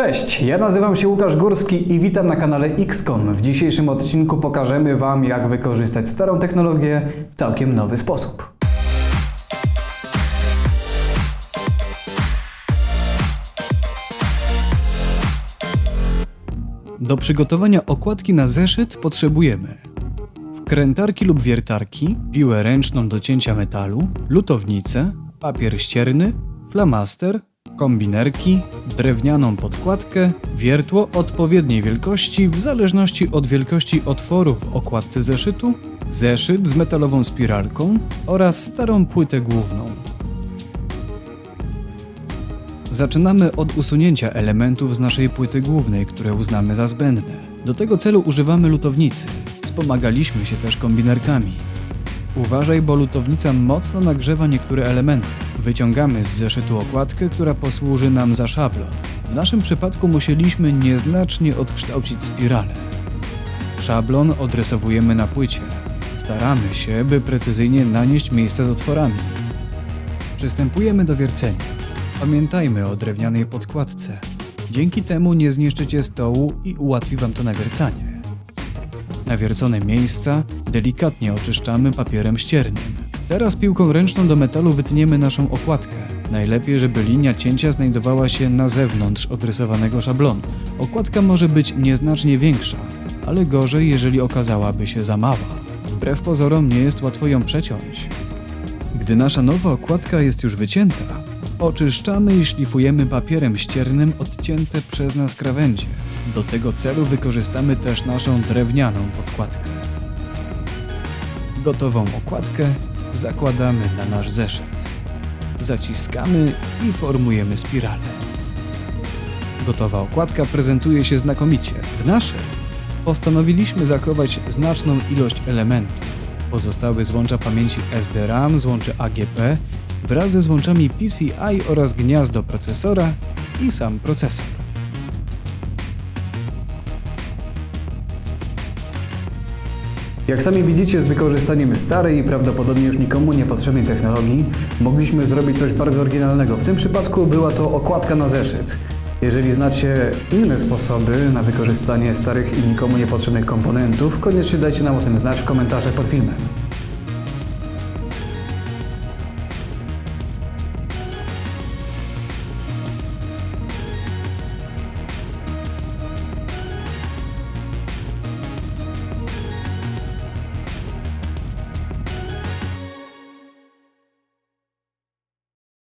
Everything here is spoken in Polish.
Cześć, ja nazywam się Łukasz Górski i witam na kanale XCOM. W dzisiejszym odcinku pokażemy Wam, jak wykorzystać starą technologię w całkiem nowy sposób. Do przygotowania okładki na zeszyt potrzebujemy wkrętarki lub wiertarki, piłę ręczną do cięcia metalu, lutownicę, papier ścierny, flamaster, kombinerki, drewnianą podkładkę, wiertło odpowiedniej wielkości w zależności od wielkości otworu w okładce zeszytu, zeszyt z metalową spiralką oraz starą płytę główną. Zaczynamy od usunięcia elementów z naszej płyty głównej, które uznamy za zbędne. Do tego celu używamy lutownicy. Wspomagaliśmy się też kombinerkami. Uważaj, bo lutownica mocno nagrzewa niektóre elementy. Wyciągamy z zeszytu okładkę, która posłuży nam za szablon. W naszym przypadku musieliśmy nieznacznie odkształcić spiralę. Szablon odrysowujemy na płycie. Staramy się, by precyzyjnie nanieść miejsca z otworami. Przystępujemy do wiercenia. Pamiętajmy o drewnianej podkładce. Dzięki temu nie zniszczycie stołu i ułatwi Wam to nawiercanie. Nawiercone miejsca delikatnie oczyszczamy papierem ściernym. Teraz piłką ręczną do metalu wytniemy naszą okładkę. Najlepiej, żeby linia cięcia znajdowała się na zewnątrz odrysowanego szablonu. Okładka może być nieznacznie większa, ale gorzej, jeżeli okazałaby się za mała. Wbrew pozorom nie jest łatwo ją przeciąć. Gdy nasza nowa okładka jest już wycięta, oczyszczamy i szlifujemy papierem ściernym odcięte przez nas krawędzie. Do tego celu wykorzystamy też naszą drewnianą podkładkę. Gotową okładkę zakładamy na nasz zeszyt. Zaciskamy i formujemy spiralę. Gotowa okładka prezentuje się znakomicie. W naszej postanowiliśmy zachować znaczną ilość elementów. Pozostałe złącza pamięci SD-RAM, złącze AGP wraz ze złączami PCI oraz gniazdo procesora i sam procesor. Jak sami widzicie, z wykorzystaniem starej i prawdopodobnie już nikomu niepotrzebnej technologii mogliśmy zrobić coś bardzo oryginalnego. W tym przypadku była to okładka na zeszyt. Jeżeli znacie inne sposoby na wykorzystanie starych i nikomu niepotrzebnych komponentów, koniecznie dajcie nam o tym znać w komentarzach pod filmem.